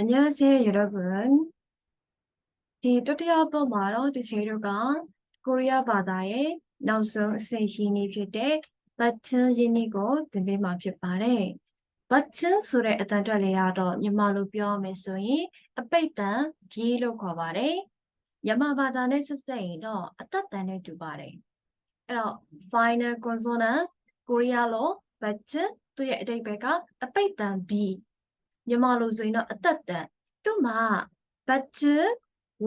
안녕하세요, 여러분. 디 또띠아 뻔마로 디제로가 코리아 바다의 나우성 세신이ဖြစ်တဲ့ button ရင်းနှီးကိုသင်ပေးမှာဖြစ်ပါတယ်။ button ဆိုတဲ့အတန်ထွက်လေးကတော့မြန်မာလိုပြောရမယ်ဆိုရင်အပိတ်တန်ဂီးလို့ခေါ်ပါတယ်။မြန်မာဘာသာနဲ့ဆက်စပ်ရင်တော့အသက်တန်နဲ့တူပါတယ်။အဲ့တော့ final consonant ကိုရီးယားလို button သူ့ရဲ့အဓိပ္ပာယ်ကအပိတ်တန် b မြန်မာလိုဆိုရင်တော့အသက်တန်သူ့မှာ button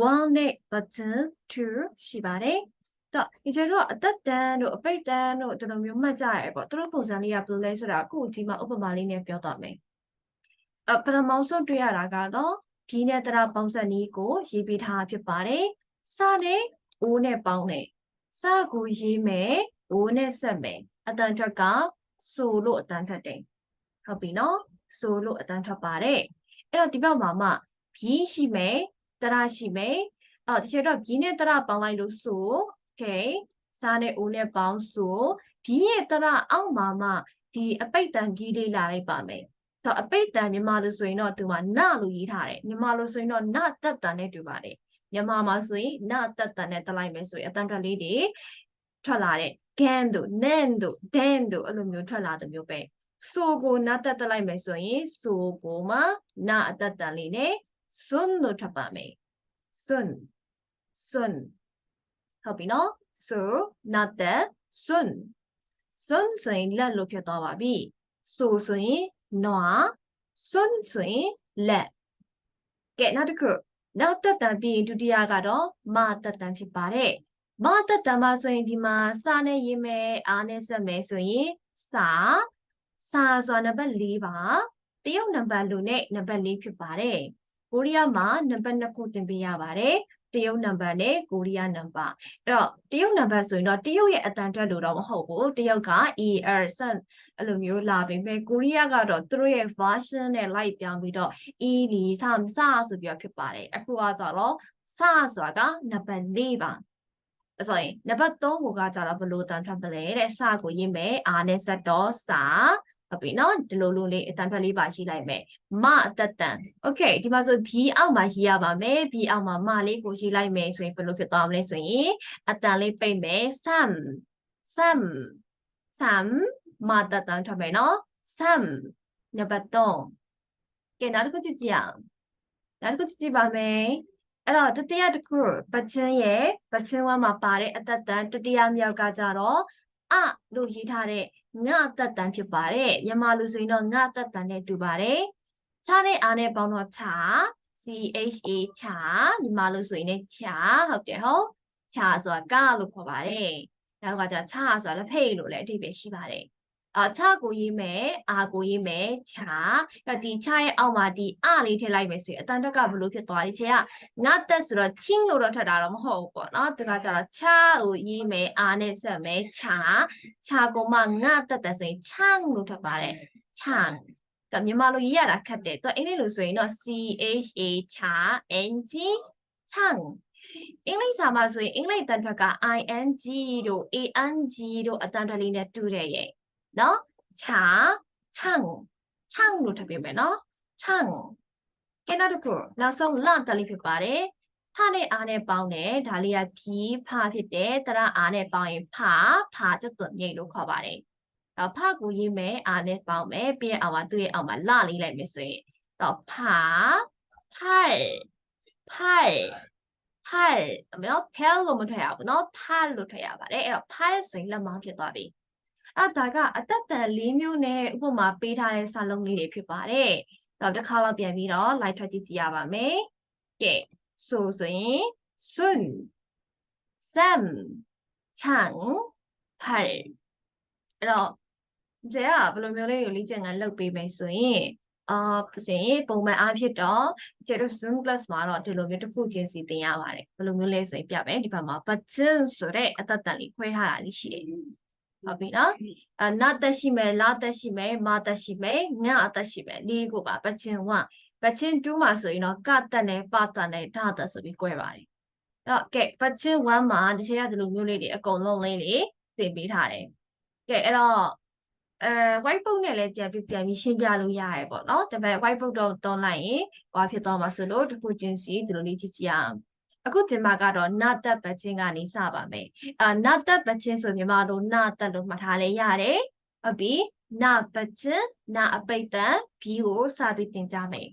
1နဲ့ button 2ရှိပါတယ်။တော့ဒီကျတော့အသက်တန်တို့အပိတ်တန်တို့ဒီလိုမျိုးမှတ်ကြရပေါ့။သူတို့ပုံစံလေးကဘယ်လိုလဲဆိုတာအခုဒီမှာဥပမာလေးနဲ့ပြောတော့မယ်။အပထမဆုံးတွေ့ရတာကတော့ဘီနဲ့တရပေါင်းစပ်နည်းကိုရေးပေးထားဖြစ်ပါတယ်။စနဲ့အိုးနဲ့ပေါင်းတယ်။စကိုရေးမယ်။အိုးနဲ့ဆက်မယ်။အတန်ထွက်ကဆိုလို့အတန်ထွက်တယ်။ဟုတ်ပြီနော်။ ဆိုလို့အတန်ထွက်ပါတယ်။အဲ့တော့ဒီဘက်မှာမှဘီရှိမယ်တရရှိမယ်အော်ဒီချက်တော့ဘီနဲ့တရပေါင်းလိုက်လို့ဆို okay စားနဲ့အိုးနဲ့ပေါင်းဆိုဘီရဲ့တရအောက်မှာမှဒီအပိတ်တန်ကြီးလေးလာလိုက်ပါမယ်ဆိုအပိတ်တန်မြန်မာလိုဆိုရင်တော့သူကနလို့ရေးထားတယ်မြန်မာလိုဆိုရင်တော့နတက်တန်နဲ့တူပါတယ်မြန်မာမှာဆိုရင်နတက်တန်နဲ့တက်လိုက်မယ်ဆိုရင်အတန်ထွက်လေးတွေထွက်လာတဲ့ gan တို့ nan တို့ dan တို့အဲ့လိုမျိုးထွက်လာတဲ့မျိုးပဲ ဆိုကိုနတက်တက်လိုက်မယ်ဆိုရင်ဆိုကိုမှနအတက်တန်လေးနဲ့ sun လို့ထွက်ပါမယ် sun sun ဟုတ်ပြီနော် so not that sun sun ဆိုရင်လက်လို့ဖြစ်သွားပါပြီ so ဆိုရင်နွား sun ဆိုရင်လက်ကဲနောက်တစ်ခုနောက်တက်တန်ပြီးရင်ဒုတိယကတော့မတက်တန်ဖြစ်ပါတယ်မတက်တန်မှာဆိုရင်ဒီမှာစာနဲ့ရေးမယ်အားနဲ့ဆက်မယ်ဆိုရင်စာ စာဆိုတာနံပါတ်4ပါတရုတ်နံပါတ်လိုနဲ့နံပါတ်4ဖြစ်ပါတယ်ကိုရီးယားမှာနံပါတ်2ခုသင်ပေးရပါတယ်တရုတ်နံပါတ်နဲ့ကိုရီးယားနံပါတ်အဲ့တော့တရုတ်နံပါတ်ဆိုရင်တော့တရုတ်ရဲ့အတန်ထွက်လို့တော့မဟုတ်ဘူးတရုတ်က ER ဆက်အဲ့လိုမျိုးလာပေမဲ့ကိုရီးယားကတော့သူတို့ရဲ့ version နဲ့လိုက်ပြောင်းပြီးတော့ E လီစမစဆိုပြီးတော့ဖြစ်ပါတယ်အခုကကြတော့စဆိုတာကနံပါတ်4ပါဆိုရင်နံပါတ်3ကိုကကြတော့ဘယ်လိုတန်ထွက်ပလဲတဲ့စကိုရေးမယ်အားနဲ့ဆက်တော့စာ ဟုတ်ပြီနော်ဒီလိုလိုလေးအတန်ထွက်လေးပါရှိလိုက်မယ်မအသက်တန်โอเคဒီမှာဆို b အောက်မှာရေးရပါမယ် b အောက်မှာမလေးကိုရေးလိုက်မယ်ဆိုရင်ဘယ်လိုဖြစ်သွားမလဲဆိုရင်အတန်လေးပိတ်မယ် sam sam sam မအသက်တန်ထွက်မယ်နော် sam နံပါတ်3ကဲနောက်တစ်ခုကြည့်ကြည့်အောင်နောက်တစ်ခုကြည့်ကြည့်ပါမယ်အဲ့တော့တတိယတစ်ခုပချင်းရဲ့ပချင်းဝမ်းမှာပါတဲ့အသက်တန်တတိယမြောက်ကကြတော့အလို့ရေးထားတဲ့ ငါတက်တန်ဖြစ်ပါတယ်မြန်မာလူဆိုရင်တော့ငါတက်တန်နဲ့တူပါတယ်ခြားတဲ့အားနဲ့ပေါင်းတော့ခြား CHA ခြားမြန်မာလူဆိုရင်လည်းခြားဟုတ်တယ်ဟုတ်ခြားဆိုတာကလို့ခေါ်ပါတယ်နောက်ကじゃခြားဆိုတာလက်ဖိတ်လို့လည်းအဓိပ္ပာယ်ရှိပါတယ် အာခြားကိုရေးမယ်အာကိုရေးမယ်ခြားအဲ့ဒီခြားရဲ့အောက်မှာဒီအလေးထည့်လိုက်မယ်ဆိုရင်အတန်တက်ကဘလို့ဖြစ်သွားလဲခြေကငါတက်ဆိုတော့ချင်းလို့တော့ထပ်တာတော့မဟုတ်ဘူးပေါ့နော်တခါကျတော့ခြားကိုရေးမယ်အာနဲ့ဆက်မယ်ခြားခြားကိုမှငါတက်တယ်ဆိုရင်ချန်းလို့ထပ်ပါတယ်ချန်းဒါမြန်မာလိုရေးရတာခက်တယ်သူအင်္ဂလိပ်လိုဆိုရင်တော့ CHA ချာ NG ချန်းအင်္ဂလိပ်စာမှာဆိုရင်အင်္ဂလိပ်တန်ထွက်က ING တို့ ANG တို့အတန်ထွက်လေးနဲ့တူတယ်ရဲ့ နော်ချာချန့်ချန့်လို့ထပ်ပေးမယ်နော်ချန့်ကဲနောက်တစ်ခုနောက်ဆုံးလတလေးဖြစ်ပါတယ်ဖနဲ့အားနဲ့ပေါင်းတယ်ဒါလေးကဖြီးဖဖြစ်တယ်တရအားနဲ့ပေါင်းရင်ဖဖကျက်သွမြိတ်လို့ခေါ်ပါတယ်တော့ဖကိုရေးမယ်အားနဲ့ပေါင်းမယ်ပြီးရအောင်ပါသူ့ရဲ့အောင်မှာလလေးလိုက်မယ်ဆိုရင်တော့ဖဖဖဖဲ့နော်ဖဲလို့မထွက်ရဘူးနော်ဖဲလို့ထွက်ရပါတယ်အဲ့တော့ဖဲဆိုရင်လက်မောင်းဖြစ်သွားပြီ အဲ့ဒါကအသက်တန်၄မျိုးနဲ့ဥပမာပေးထားတဲ့စာလုံးလေးတွေဖြစ်ပါတယ်။နောက်တစ်ခါတော့ပြန်ပြီးတော့ light ထွက်ကြည့်ကြရပါမယ်။ကဲဆိုဆိုရင် sun sam chang par အဲ့တော့ကျဲကဘယ်လိုမျိုးလေးကိုလေ့ကျင့်ခန်းလုပ်ပေးမယ်ဆိုရင်အာဆိုရင်ပုံမှန်အားဖြင့်တော့ကျတော့ Zoom class မှာတော့ဒီလိုမျိုးတစ်ခုချင်းစီသင်ရပါတယ်ဘယ်လိုမျိုးလဲဆိုရင်ပြမယ်ဒီဘက်မှာ button ဆိုတဲ့အသက်တန်လေးခွဲထားတာလေးရှိတယ် ဟုတ်ပြီနော်အနာတက်ရှိမယ်လာတက်ရှိမယ်မာတက်ရှိမယ်ငါအတက်ရှိမယ်လေးကိုပါ button 1 button 2မှာဆိုရင်တော့ကတက်နဲ့ပတက်နဲ့ဓာတက်ဆိုပြီး꿰ပါတယ်အဲ့ကဲ button 1မှာဒီချိန်ကဒီလိုမျိုးလေးတွေအကုန်လုံးလေးတွေသင်ပေးထားတယ်ကဲအဲ့တော့အဲ whiteboard နဲ့လည်းပြန်ပြီးပြန်ပြီးရှင်းပြလို့ရတယ်ပေါ့နော်ဒါပေမဲ့ whiteboard တော့တွန်းလိုက်ရင်ဘာဖြစ်သွားမှာဆိုလို့တစ်ခုချင်းစီဒီလိုလေးကြည့်ကြည့်အောင် အခုဒီမှာကတော့နာတက်ပတ်ချင်းကနေစပါမယ်အာနာတက်ပတ်ချင်းဆိုမြန်မာလိုနာတက်လို့မှတ်ထားလဲရတယ်ဟုတ်ပြီနာပတ်ချင်းနာအပိတ်တန်ဘီကိုစပြီးသင်ကြမယ်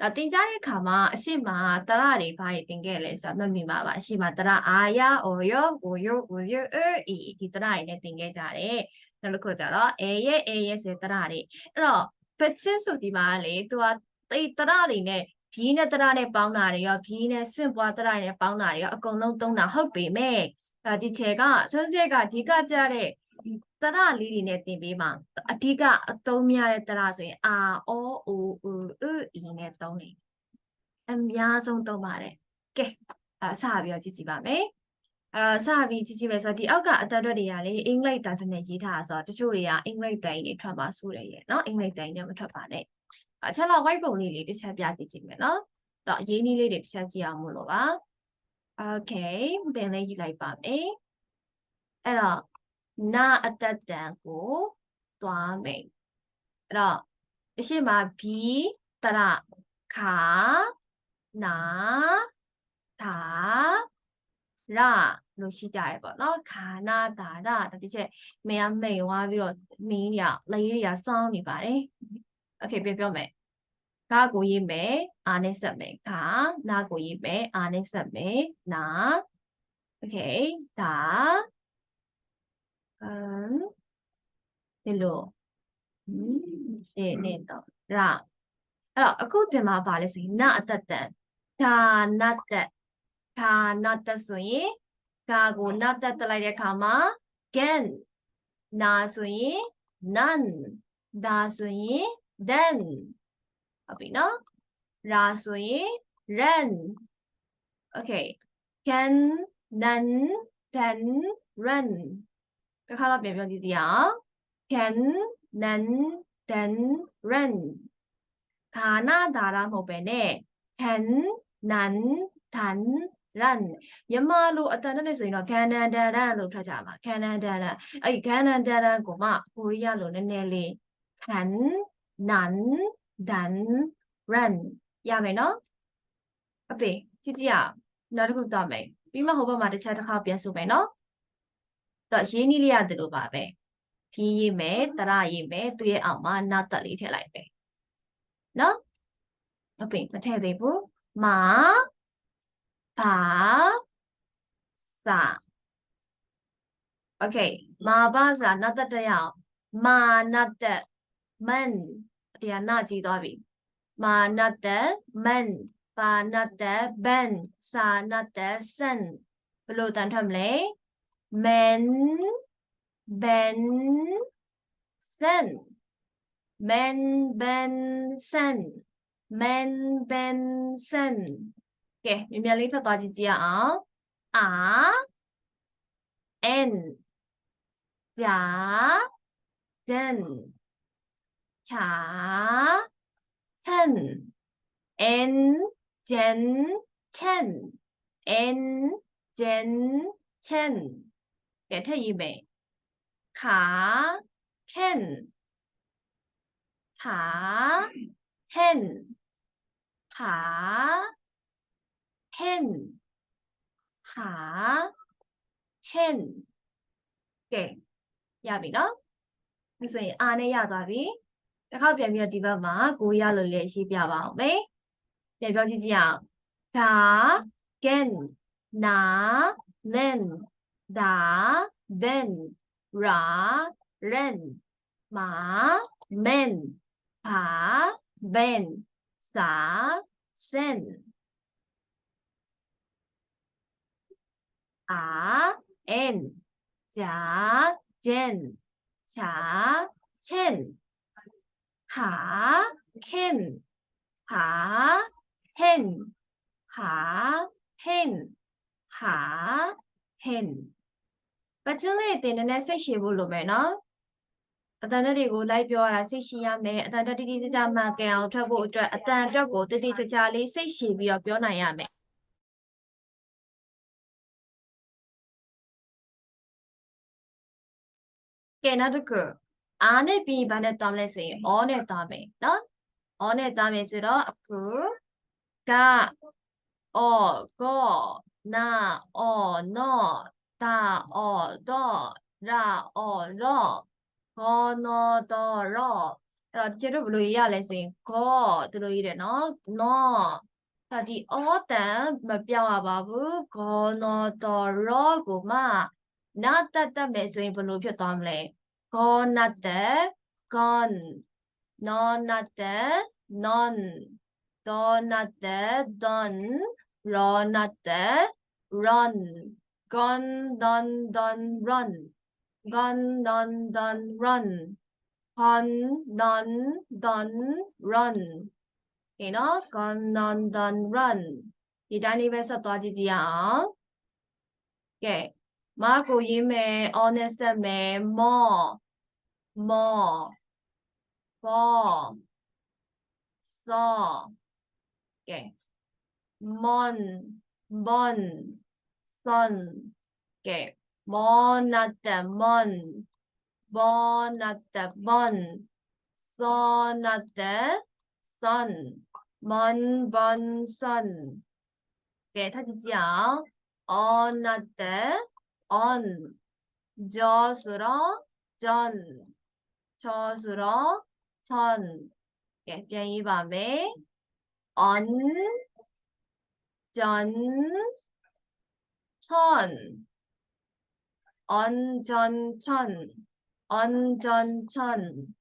ဒါတင်ကြတဲ့အခါမှာအရှိမတရတွေဘာတွေတင်ခဲ့လဲဆိုတာမှတ်မိပါပါအရှိမတရအာရအော်ယောကိုယောကိုယောအေးဒီတရတွေနဲ့တင်ခဲ့ကြတယ်နောက်တစ်ခုကျတော့အေရဲ့အေရဲ့ဆိုတရတွေအဲ့တော့ပချင်းဆိုဒီမှာလေသူကတိတ်တရတွေနဲ့ ဘီနဲ့တရနဲ့ပေါင်းတာတွေရောဘီနဲ့စင့်ပွားတရနဲ့ပေါင်းတာတွေရောအကုန်လုံးသုံးတာဟုတ်ပေမဲ့ဒါဒီချေကဆွန်းချက်ကဒီကကြတဲ့ဒီတရလေးတွေနဲ့တင်ပေးမှာအဓိကအသုံးများတဲ့တရဆိုရင်အာအောအိုဥဥအီနဲ့သုံးတယ်အများဆုံးသုံးပါတယ်ကဲအစပြီးတော့ကြည့်ကြည့်ပါမယ်အဲ့တော့စပြီးကြည့်ကြည့်မယ်ဆိုတော့ဒီအောက်ကအတတ်တွေတွေကလေအင်္ဂလိပ်တန်နဲ့ရေးထားတာဆိုတော့တချို့တွေကအင်္ဂလိပ်တန်ကြီးတွေထွက်မှာစိုးတယ်ရဲ့နော်အင်္ဂလိပ်တန်ကြီးတွေမထွက်ပါနဲ့ အချက်လောက် white ပုံလေးလေးတစ်ချက်ပြကြည့်ကြည့်မယ်နော်တော့အရေးနည်းလေးတွေတစ်ချက်ကြည့်အောင်မလို့ပါ okay ပင်လေးရေးလိုက်ပါမယ်အဲ့တော့နာအတတ်တန်ကိုသွားမယ်အဲ့တော့အရှိမဘီတရခါနာသာရလို့ရှိကြရပေါ့နော်ခါနာတာရဒါတစ်ချက်မင်းကမိန်သွားပြီးတော့မင်းရလေးရစောင်းနေပါတယ် โอเคပြန်ပြောမယ်ခါကိုရေးမယ်အာနဲ့ဆက်မယ်ခါနာကိုရေးမယ်အာနဲ့ဆက်မယ်နာโอเคဒါအမ်ဒီလိုဒီနေတော့ရအဲ့တော့အခုတင်မှာပါလဲဆိုရင်နအတ္တတန်ဒါနတ္တဒါနတ္တဆိုရင်ဒါကိုနတ္တတက်လိုက်တဲ့အခါမှာ gan နာဆိုရင် none ဒါဆိုရင် then ဟုတ်ပြီနော်ရာဆိုရင် ran okay can none then run တစ်ခါတော့ပြန်ပြောကြည့်ကြအောင် can none then run ခါနာဒါရမဟုတ်ပဲနဲ့ can none then run မြန်မာလိုအတန်နဲ့ဆိုရင်တော့ Canon Daran လို့ထွက်ကြမှာ Canon Daran အဲ့ဒီ Canon Daran ကိုမှကိုရီးယားလိုနည်းနည်းလေး can nan dan run ရမယ်နော်အပေကြည့်ကြည့်အောင်နောက်တစ်ခုတော့မယ်ပြီးမှဟိုဘက်မှာတစ်ချက်တစ်ခါပြန်ဆိုမယ်နော်တော့ရေးနည်းလေးရတယ်လို့ပါပဲဖြီးရေးမယ်တရရေးမယ်သူရဲ့အောက်မှာနောက်တက်လေးထည့်လိုက်ပဲနော်အပေမထည့်သေးဘူးမာဘာစာโอเคမာဘာစာနောက်တက်တက်ရအောင်မာနတ်တက်မန် တရားနာကြည့်သွားပြီမာနတ်တက်မန်ပါနတ်တက်ဘန်စာနတ်တက်ဆန်ဘယ်လိုတန်ထွက်မလဲ men ben sen men ben sen men ben sen ကဲမြင်မြန်လေးဖတ်သွားကြည့်ကြရအောင်အာ n ဂျာ den ချာ chen n jen chen n jen chen ကဲထည့်ရေးမယ်ခါ ken ခါ ten ခါ hen ဟာ hen ကဲရပြီနော်ဒါဆိုရင်အာနဲ့ရသွားပြီ တစ်ခါပြန်ပြီးတော့ဒီဘက်မှာကိုရလို့လည်းရေးပြပါအောင်မယ်ပြန်ပြောကြည့်ကြည့်အောင်ဒါ gen နာ then ဒါ then ra ren မာ men ဘာ ben စာ sen အာ n ဂျာ jen ချာ chen ခါ ken ဟာ hen ဟာ hen ဟာ hen ပတ်ချင်းလေးတင်တဲ့စိတ်ရှည်ဖို့လိုမယ်နော်အတန်တက်တွေကိုလိုက်ပြောရတာစိတ်ရှည်ရမယ်အတန်တက်တိတိကျကျမှန်ကန်အောင်ထွက်ဖို့အတွက်အတန်အတွက်ကိုတိတိကျကျလေးစိတ်ရှည်ပြီးတော့ပြောနိုင်ရမယ်ကဲနောက်တစ်ခု အားနဲ့ပြီးဘာနဲ့သွားမလဲဆိုရင်အောနဲ့သွားမယ်နော်အောနဲ့သွားမယ်ဆိုတော့အခုကအောကောနာအောနောတာအောတော့ရာအောရောကောနောတော့ရောအဲ့တော့ကျတို့ဘယ်လိုရေးရလဲဆိုရင်ကောဒီလိုရေးတယ်နော်နောဒါဒီအောတန်မပြောင်းရပါဘူးကောနောတော့ရောကိုမှနာတတ်တတ်မယ်ဆိုရင်ဘယ်လိုဖြစ်သွားမလဲ 건한테 건, 넌한테 넌, 넌한테 던, 런한테 런, 건, 넌, 던, 런, 건, 넌, 던, 런, 건, 넌, 던, 런, you know, 건, 넌, 던, 런. 이 단입에서 떠지지요. 예. မကိုရေးမယ် on နဲ့ဆက်မယ် more more for saw ကဲ mon bon son ကဲ monate mon bonate bon sonate son mon bon son ကဲထားကြည့်ကြအောင် onate on 저스러 전 저스러 전. 예, 변이 밤에 on 전 천, 언전천, 언전천.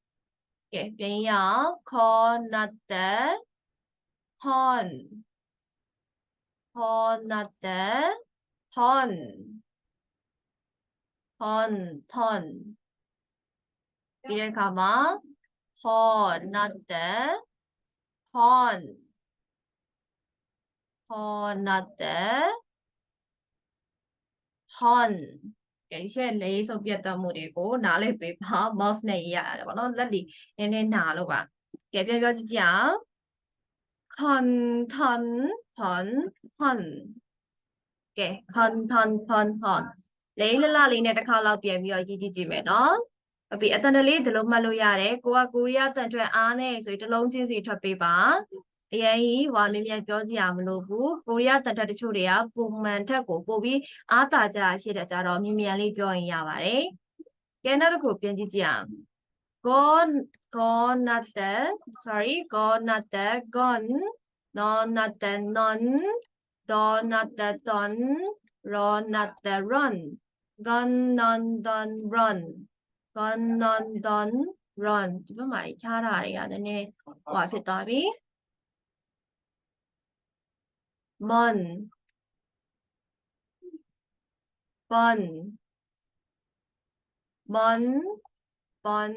예, 변형 건너때, 헌, 건너때, 헌. 헌, 턴. 이를 감아. 헌, 나때. 헌. 헌, 나때. 헌. cái lấy số biết tâm mù đi cô nã lấy bị phá boss này à bọn nó rất đi nên nên nã luôn bạn cái biết biết gì à con thân phấn phấn cái con thân phấn phấn လေးလလလေးနဲ့တစ်ခါလောက်ပြန်ပြီးတော့ရေးကြည့်ကြည့်မယ်နော်အပြီအတန်တလေးဒီလိုမှတ်လို့ရတယ်ကိုကကိုရီးယားတန်ထွက်အားနဲ့ဆိုရင်တစ်လုံးချင်းစီထွက်ပေးပါအရင်ကြီးဟွာမြင်မြန်ပြောကြရမလို့ဘူးကိုရီးယားတန်ထွက်တချို့တွေကပုံမှန်ထက်ကိုပို့ပြီးအားတာကြရှိတဲ့ကြတော့မြင်မြန်လေးပြောရင်ရပါတယ်ကဲနောက်တစ်ခုပြန်ကြည့်ကြအောင် gone gone not the sorry gone not the gone no not the non do not the don ron not the run gone non don run gone non don run ဒီဘက်မှာခြားတာတွေကနည်းနည်းဟွာဖြစ်သွားပြီ mon bon bon bon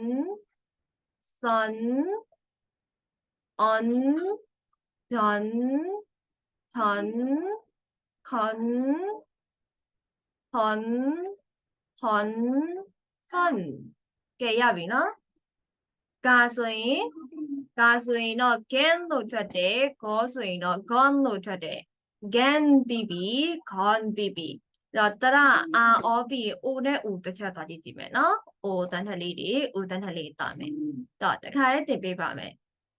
son on don ton con con con ton ကဲရပြီနော်ကာဆိုရင်ကာဆိုရင်တော့ gan လို့ထွက်တယ်ဂေါဆိုရင်တော့ gone လို့ထွက်တယ် gan ပြီးပြီ gone ပြီးပြီတော့တရအာအောပြီး o နဲ့ u တစ်ချက်သွားကြည့်ကြည့်မယ်နော် o တန်းထက်လေးတွေ u တန်းထက်လေးတာမယ်တော့တခါလေးတင်ပေးပါမယ်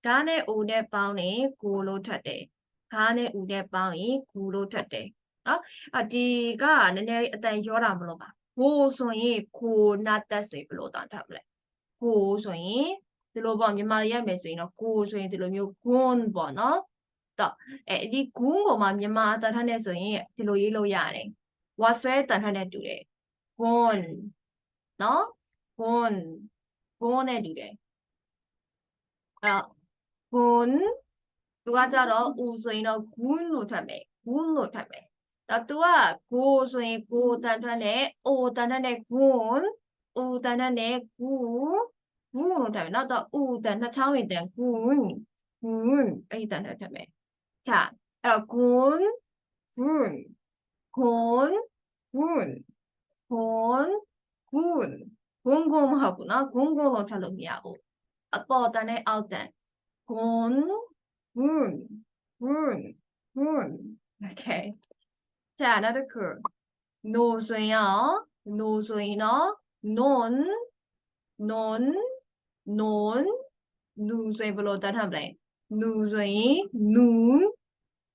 ဂါနဲ့ o နဲ့ပေါင်းရင်ကိုလို့ထွက်တယ်ဂါနဲ့ u နဲ့ပေါင်းရင်ဂူလို့ထွက်တယ် နော်အဒီကနည်းနည်းအတန်ရောတာမလို့ပါကိုဆိုရင်ကိုနာတက်ဆိုရင်ဘယ်လိုတန်းထပ်မလဲကိုဆိုရင်ဒီလိုပေါ့မြန်မာရိုက်မယ်ဆိုရင်တော့ကိုဆိုရင်ဒီလိုမျိုး gun ပေါ့နော်တော့အဲဒီ gun ကိုမှမြန်မာအတန်ထက်နဲ့ဆိုရင်ဒီလိုရေးလို့ရတယ်ဝါဆွဲတန်ထက်နဲ့တူတယ် gun နော် gun gun နဲ့တူတယ်အဲ့တော့ gun သူကကြတော့ u ဆိုရင်တော့ gun လို့ထွက်မယ် gun လို့ထွက်မယ် แล้วตัวกูဆိုရင်กูတန်ထွက်နဲ့အိုတန်ထွက်နဲ့ဂွန်းอูတန်ထွက်နဲ့กูဂူလို့ထွက်မယ်နောက်တော့อูတန်နှစ်ချောင်းရင်တန်ဂွန်းဂွန်းအဲ့ဒီတန်ထွက်ထွက်မယ်ချာအဲ့တော့ဂွန်းဂွန်းဂွန်းဂွန်းဂွန်းဂွန်းဂွန်းဂွန်းမဟုတ်ဘူးနော်ဂွန်းဂွန်းလို့ထွက်လို့မရဘူးအပေါ်တန်နဲ့အောက်တန်ဂွန်း Moon, moon, moon. Okay. 자, another curve. 노소 야, 노소이 나, 논, 논, 논, 누소이 below that ทำอะไร 누소 이, 눈,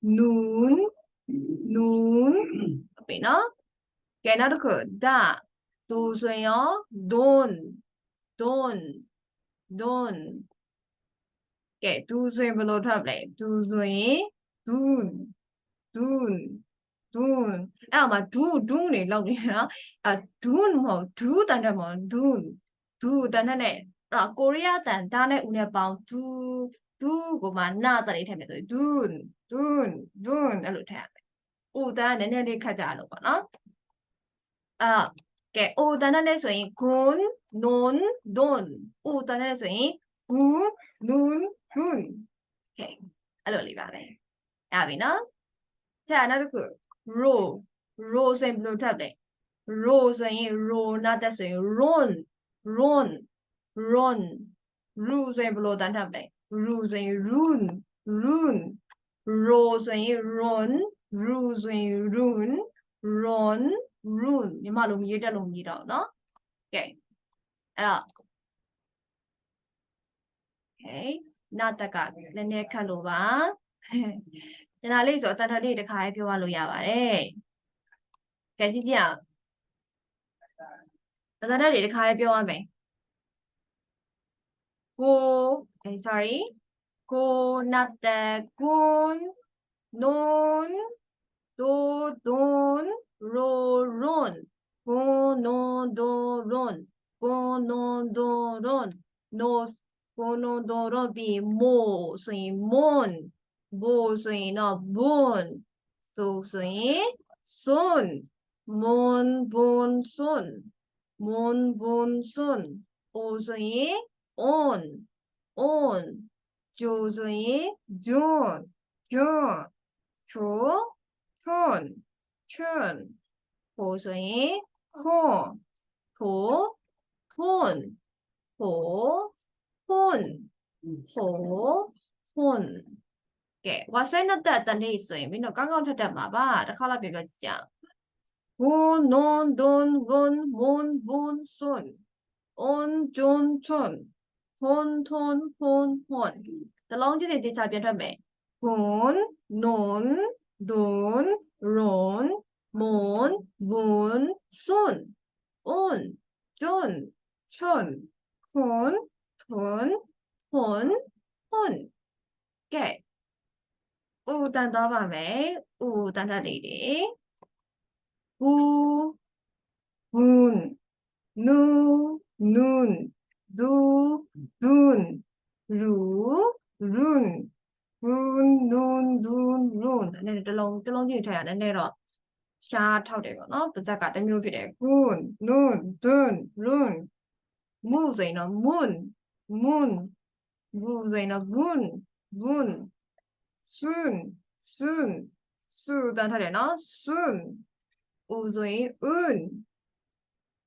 눈, 눈, 빼 나? Okay, another curve. 다, 노소 야, 돈, 돈, 돈. Okay, 두소이 below ทำอะไร 두소 이, 둔, 둔. Dun dun dun အဲ့မှာ du du နေလောက်နေနော်အ dun မဟုတ် du တန်တယ်မဟုတ် dun du တန်တဲ့နဲ့အဲ့ကိုရီးယားတန်ဒါနဲ့ဦးနဲ့ပေါင်း du du ကိုမှနာတလေးထည့်မယ်ဆိုရင် dun dun dun အဲ့လိုထည့်ရမယ်။ဦးတန်ကနည်းနည်းလေးခက်ကြလို့ပေါ့နော်။အာကဲဦးတန်နဲ့ဆိုရင် gun non don ဦးတန်နဲ့ဆိုရင် gun nun gun ကဲအဲ့လိုလေးပါပဲ။ရပြီနော်။자နောက်တစ်ခု row row ဆိုရင်ဘယ်လိုထပ်လဲ row ဆိုရင် row နောက်တက်ဆိုရင် run run run ru ဆိုရင်ဘယ်လိုတန်းထပ်လဲ ru ဆိုရင် run run row ဆိုရင် run ru ဆိုရင် run run run ညီမလိုမရေးတက်လို့မရေးတော့เนาะကဲအဲ့တော့ okay နောက်တက်ကနည်းနည်းခတ်လို့ပါ ကျန်တာလေးဆိုအတန်ထလေးတစ်ခါလေးပြောရလို့ရပါတယ်ကဲကြည့်ကြည့်အောင်အတန်ထလေးတစ်ခါလေးပြောရမယ်ကို eh sorry ကိုနတ်တကွန်းနွန်ဒိုဒွန်ရိုရွန်ကိုနိုဒိုရွန်ကိုနိုဒိုရွန်နိုကိုနိုဒိုရွန်ပြီးမိုဆိုရင်မွ န်ဘိုဆိုရင်တော့ဘွန်ဆိုဆိုရင်စွန်မွန်ဘွန်စွန်မွန်ဘွန်စွန်အိုဆိုရင် on on ကျိုဆိုရင် john john ကဲဝါဆွဲနှစ်သက်တနေ့ဆိုရင်မင်းတို့ကောင်းကောင်းထက်တတ်မှာပါတစ်ခါလောက်ပြောပြကြည့်။ gun non don run mon bun sun on jon chon ton ton pon pon တလုံးချင်းတွေတေချာပြန်ထွက်မယ် gun non don ron mon bun sun on jon chon ton ton pon pon ကဲ ဦးတန်သွားပါမယ်ဦးတန်တက်လေးတွေကူဘွန်းနူနွန်းဒူဒွန်းရူရွန်းဘွန်းနွန်းဒွန်းရွန်းနည်းနည်းတစ်လုံးတစ်လုံးချင်းထည့်ရနည်းနည်းတော့ရှားထောက်တယ်ပေါ့နော်ပါဇက်ကတစ်မျိုးဖြစ်တယ်ကွန်းနွန်းဒွန်းရွန်းမူဆိုရင်တော့မွန်းမွန်းဘူးဆိုရင်တော့ဘွန်းဘွန်း soon soon စူတန်ထားတယ်နော် soon ဦးဆိုရင် un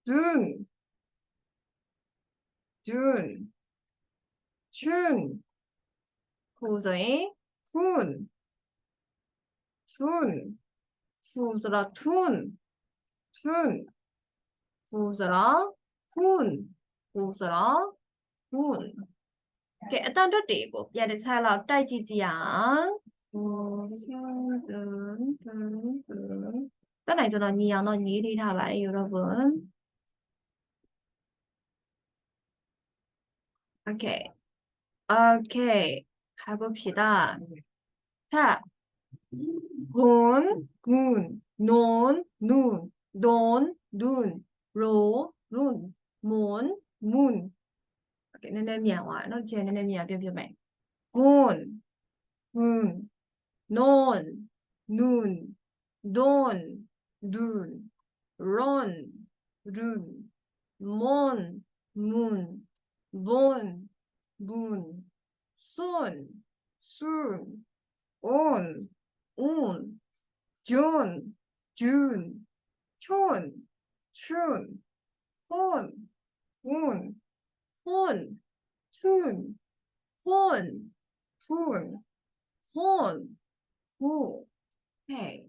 dun dun chun ခုဆိုရင် kun tun ဖူဆိုတော့ tun tun ဖူဆိုတော့ kun ဖူဆိုတော့ kun ကဲအတန်တွက်တွေကိုပြန်တစ်ချက်လောက်တိုက်ကြည့်ကြည့်အောင်ဟိုဆန်းဒန်ဒန်ဒန်တက်နိုင်ကျွန်တော်ညီအောင်တော့ညီးလေးထားပါတယ် 여러분 오케이 오케이 가봅시다 자 군, 군, 논, 눈, 돈, 눈, 로, 룬, 몬, 문. ကဲနည်းနည်းမြန်သွားနော်ဒီချက်နည်းနည်းမြန်ပြပြမယ် gun gun non nun don dun ron run mon moon bon bun son soon on un jun jun chun, chun hon un horn, tune, horn, tune, horn, who, hey.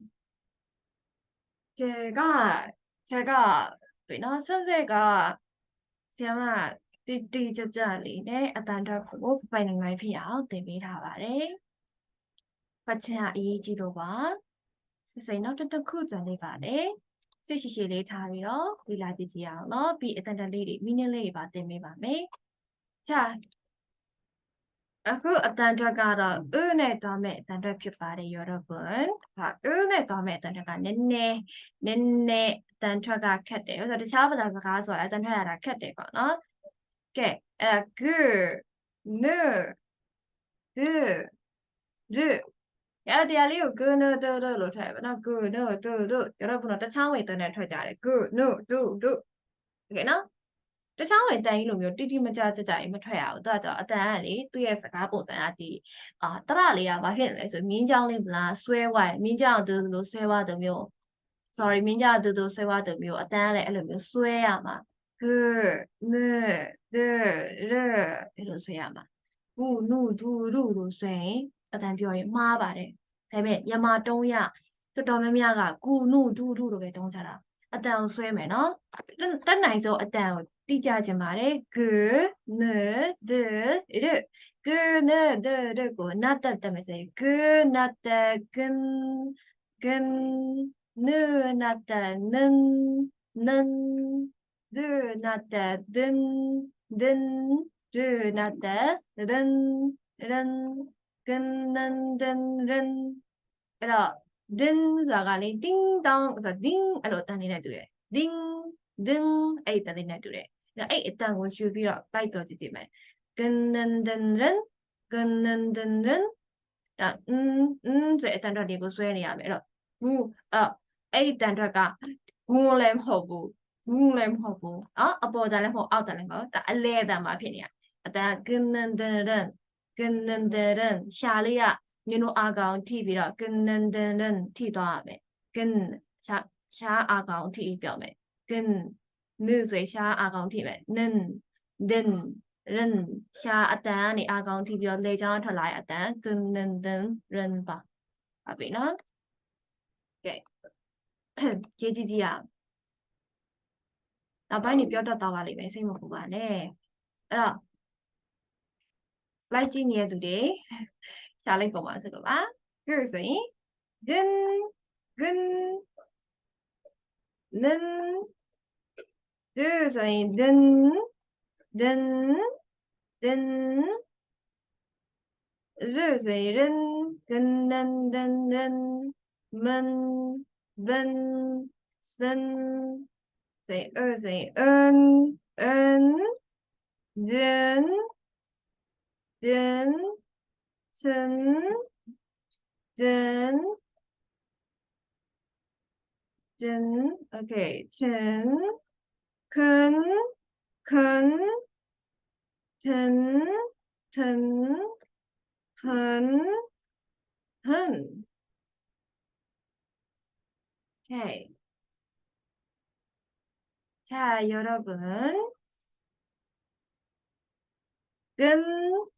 제 가, 제 가, 비나 선생 가, 제 가, တိတိကျကျလေးနဲ့အတန်တက်ကိုပိုင်နိုင်နိုင်ဖြစ်အောင်သင်ပေးထားပါတယ်။ပတ်ချင်အရေးကြီးလို့ပါ။စိတ်နောက်တစ်ခုကြံနေပါတယ်။ စိတ်ရှိရှိလေးထားပြီးတော့လေ့လာကြည့်ကြရအောင်နော်ပြီးအတန်တလေးတွေမိနစ်လေးတွေပါတင်ပေးပါမယ်ချာအခုအတန်အတွက်ကတော့ဥနဲ့တောင်းမဲ့အတန်အတွက်ဖြစ်ပါတယ်ရောတော့ဘန်ဟာဥနဲ့တောင်းမဲ့အတန်အတွက်ကနည်းနည်းနည်းနည်းအတန်ထွက်ကခက်တယ်ဆိုတော့တခြားဘာသာစကားဆိုတာအတန်ထွက်ရတာခက်တယ်ပေါ့နော်ကဲအဲ့ဒါ good န good ရ အဲ့တရားလေးကို good no do do လို့ထွက်ရပါနော် good no do do ရတော့ဘုနော်တချောင်းဝေတန်နဲ့ထွက်ကြတယ် good no do do โอเคနော်တချောင်းဝေတန်ကြီးလိုမျိုးတိတိမကြကြကြကြီးမထွက်ရဘူးသူကတော့အတန်ကလေသူ့ရဲ့စကားပုံစံကဒီအာတရလေးကဘာဖြစ်လဲဆိုမြင်းချောင်းလေးမလားဆွဲဝိုင်မြင်းချောင်းတူတူဆွဲဝါတူမျိုး sorry မြင်းချောင်းတူတူဆွဲဝါတူမျိုးအတန်ကလည်းအဲ့လိုမျိုးဆွဲရမှာ good no do ရအဲ့လိုဆွဲရမှာ good no do do လို့ဆိုရင် အတန်ပြောရင်မှားပါတယ်ဒါပေမဲ့ယမတုံးရတော်တော်များများက good no do do လို့ပဲတုံးကြတာအတန်ကိုဆွဲမယ်နော်တက်နိုင်ဆုံးအတန်ကိုတိကျချင်ပါတယ် good no do do good no do do ကိုနတ်တက်တက်မယ်ဆိုရင် good နတ်တက် gun gun no နတ်တက် nun nun do နတ်တက် dun dun do နတ်တက် run run gun nun dun run အဲ့တော့ ding ဆိုတာကလေ ding dong ဆိုတော့ ding အဲ့လိုအတန်လေးနဲ့တူတယ် ding ding အဲ့အတန်လေးနဲ့တူတယ်အဲ့အဲ့အတန်ကိုယူပြီးတော့တိုက်တော့ကြည့်ကြည့်မယ် gun nun dun run gun nun dun run ဒါ mm mm ဆိုတဲ့အတန်ထွက်လေးကိုဆွဲနေရမယ်အဲ့တော့ gu အဲ့အဲ့အတန်ထွက်က gu လည်းမဟုတ်ဘူး gu လည်းမဟုတ်ဘူးနော်အပေါ်တန်လည်းမဟုတ်အောက်တန်လည်းမဟုတ်ဒါအလဲတန်မှာဖြစ်နေရအတန် gun nun dun run gun nun dun run ရှာလေးကနင်တို့အာကောင်ထိပြီးတော့ gun nun dun run ထိသွားရမယ် gun ရှာရှာအာကောင်ထိပြောမယ် gun နုဆိုရှာအာကောင်ထိမယ် nun dun run ရှာအတန်ကနေအာကောင်ထိပြီးတော့လေချောင်းထွက်လာတဲ့အတန် gun nun dun run ပါဟုတ်ပြီနော်ကဲရေးကြည့်ကြည့်ရအောင်နောက်ပိုင်းနေပြောတတ်သွားပါလိမ့်မယ်စိတ်မပူပါနဲ့အဲ့တော့ လိုက်ကြည့်နေတဲ့သူတွေရှားလိုက်ကုန်ပါဆိုတော့ပါគឺဆိုရင် gun gun 는 드ဆိုရင် dun dun dun ရဆိုရင် ren gun nan dun ren men ben sen ဆိုရင် er 진, 진, 진, 진, 오케이, 진, 근, 근, 든, 든, 근, 근. 오케이. 자, 여러분. 끈,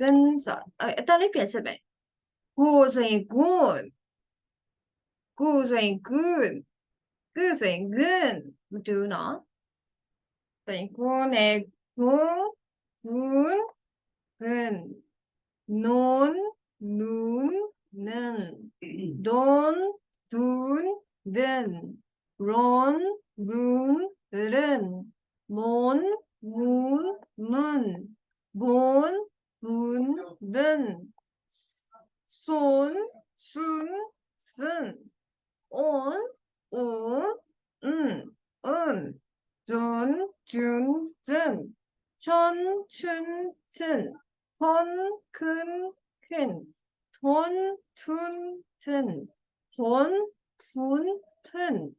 跟着,呃အတက်လေးပြန်ဆက်ပဲ good ဆိုရင် good. Good ဆိုရင် good. Good ဆိုရင် good. မတူနော်ဆိုရင် good နဲ့ good good good. Non nun nen don dun den ron room ren mon moon nun bon 분, 는, 손, 순, 쓴, 온, 운, 은, 은, 준, 준, 즌, 천, 춘, 튼, 건, 큰, 큰, 돈, 툰, 튼, 본, 분, 푼,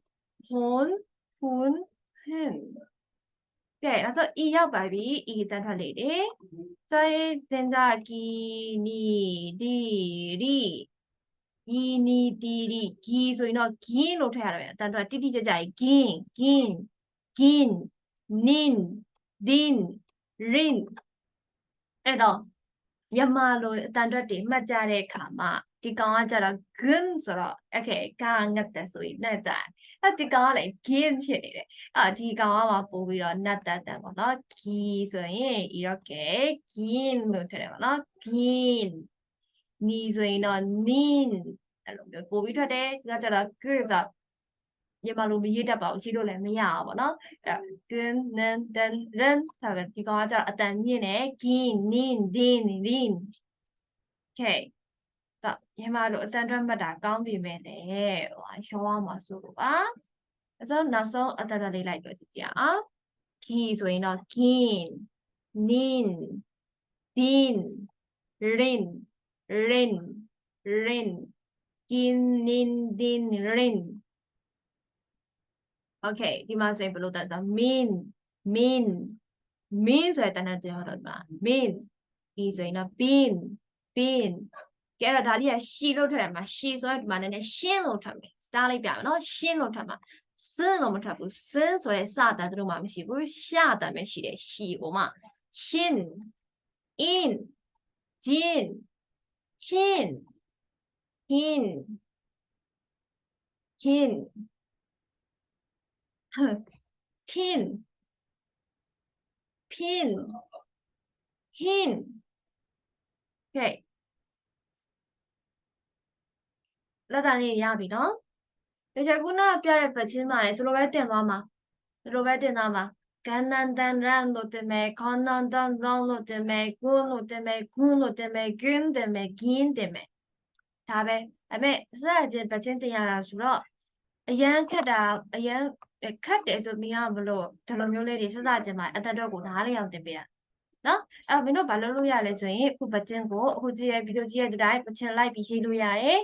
본, 분, 푼. ကဲအဲ့ဆို e ရောက်ပါပြီ e တန်းထွက်လေးတွေစေစင်တာကီနီဒီရီဂီနီတီရီဂီဆိုရင်တော့ဂင်းလို့ထည့်ရတယ်အတန်းထွက်တိတိကျကျဂင်းဂင်းဂင်းနင်ဒင်ရင်အဲ့တော့မြန်မာလိုအတန်တွက်တွေမှတ်ကြတဲ့အခါမှာ ဒီကောင်ကကြတော့ gin ဆိုတော့ okay ကငတ်တယ်ဆိုရင်နဲ့ကြတယ်အဲဒီကောင်ကလည်း gin ဖြစ်နေတယ်အာဒီကောင်ကမှပို့ပြီးတော့နတ်တတ်တယ်ပေါ့နော် gi ဆိုရင် iroke gin လို့ထည့်တယ်ပေါ့နော် gin ni ဆိုရင်တော့ nin အဲ့လိုမျိုးပို့ပြီးထွက်တယ်ဒီကကြတော့ gin ဆိုညမလိုမရေးတတ်ပါဘူးရေးလို့လည်းမရအောင်ပေါ့နော်အဲ့ဂင်းနန်တန်ရန်ဒါပဲဒီကောင်ကကျတော့အတန်မြင့်တယ်ဂင်းနင်းဒင်းရင်း okay တော့မြန်မာလိုအတန်တွက်မှတ်တာကောင်းပြီမဲ့လေဟိုရှောအောင်ပါဆိုလို့ပါအဲ့တော့နောက်ဆုံးအတန်တွက်လေးလိုက်ပြောကြည့်ကြအောင် ki ဆိုရင်တော့ gin nin din rin rin rin gin nin din rin okay ဒီမှာဆိုရင်ဘယ်လိုတက်တာ min min min ဆိုတဲ့တန်းတဲ့ပြောတော့ဒီမှာ min ဒီဆိုရင်တော့ bin bin ကဲအဲ့တော့ဒါလေးကရှီလို့ထွက်တယ်မှာရှီဆိုတော့ဒီမှာနည်းနည်းရှင်းလို့ထွက်မယ်စတားလိုက်ပြမယ်နော်ရှင်းလို့ထွက်မှာစင်းလို့မထွက်ဘူးစင်းဆိုတဲ့စတာတို့မှမရှိဘူးရှာတာပဲရှိတယ်ရှီကိုမှရှင်း in jin chin hin hin tin pin hin okay လက်တံလေးရပြီနော်တကယ်ခုနကပြတဲ့ပတ်ချင်းမှာလည်းဒီလိုပဲတင်သွားမှာဒီလိုပဲတင်သွားမှာကန်နန်တန်ရန်လို့တင်မယ်ခွန်နန်တန်ရောင်းလို့တင်မယ်ဂွန်းလို့တင်မယ်ဂွန်းလို့တင်မယ်ဂင်းတင်မယ်ဂင်းတင်မယ်ဒါပဲအမေစက်ချင်းပတ်ချင်းတင်ရတာဆိုတော့အရန်ခက်တာအရန်ခက်တယ်ဆိုမြင်ရမလို့ဒီလိုမျိုးလေးတွေစစချင်းမှာအသက်တော့ကိုနားလေးအောင်တင်ပေးတာနော်အဲ့မင်းတို့ဘာလုပ်လို့ရလဲဆိုရင်အခုပချင်းကိုအခုကြည့်ရဗီဒီယိုကြည့်ရတဲ့တိုင်းပချင်းလိုက်ပြီးရေးလို့ရတယ်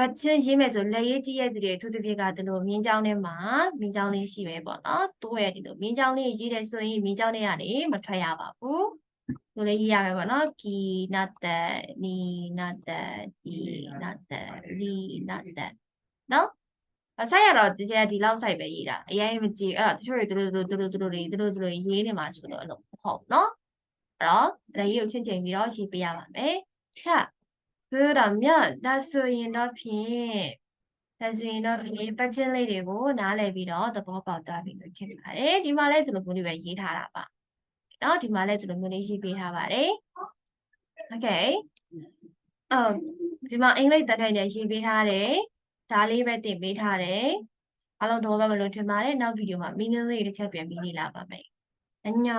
ပချင်းရေးမယ်ဆိုလက်ရေးကြည့်ရတဲ့တွေသူတပြေကဒီလိုမြင်းချောင်းထဲမှာမြင်းချောင်းလေးရှိပဲပေါ့နော်တိုးရဒီလိုမြင်းချောင်းလေးရေးတယ်ဆိုရင်မြင်းချောင်းထဲကနေမထွက်ရပါဘူးဒီလိုရေးရမယ်ပေါ့နော်ကီနတ်တနီနတ်တဒီနတ်တရီနတ်တနော်အဆိုင်ရတော့ဒီချက်ဒီလောက်ဆိုင်ပဲရေးတာအရင်မကြည့်အဲ့တော့တချို့တွေတို့တို့တို့တို့တွေတို့တို့ရေးနေမှာဆိုတော့အဲ့လိုဟုတ်နော်အဲ့တော့ဒါရေးကိုချင်းချင်းပြီးတော့ရေးပေးရပါမယ် ဆိုတော့မြတ်ဒါဆိုရင်တော့ဖြင့်ဒါဆိုရင်တော့ဒီပတ်ချင်းလေးတွေကိုနားလည်ပြီးတော့သဘောပေါက်သွားပြီလို့ထင်ပါတယ်ဒီမှာလည်းဒီလိုမျိုးတွေပဲရေးထားတာပါเนาะဒီမှာလည်းဒီလိုမျိုးလေးရေးပေးထားပါတယ် okay အော်ဒီမှာအင်္ဂလိပ်တန်းထိုင်နဲ့ရေးပေးထားတယ်ဒါလေးပဲတင်ပေးထားတယ်အားလုံးသဘောပေါက်မလို့ထင်ပါတယ်နောက်ဗီဒီယိုမှာမင်းလေးတစ်ချက်ပြန်ပြီးလေ့လာပါမယ်အညာ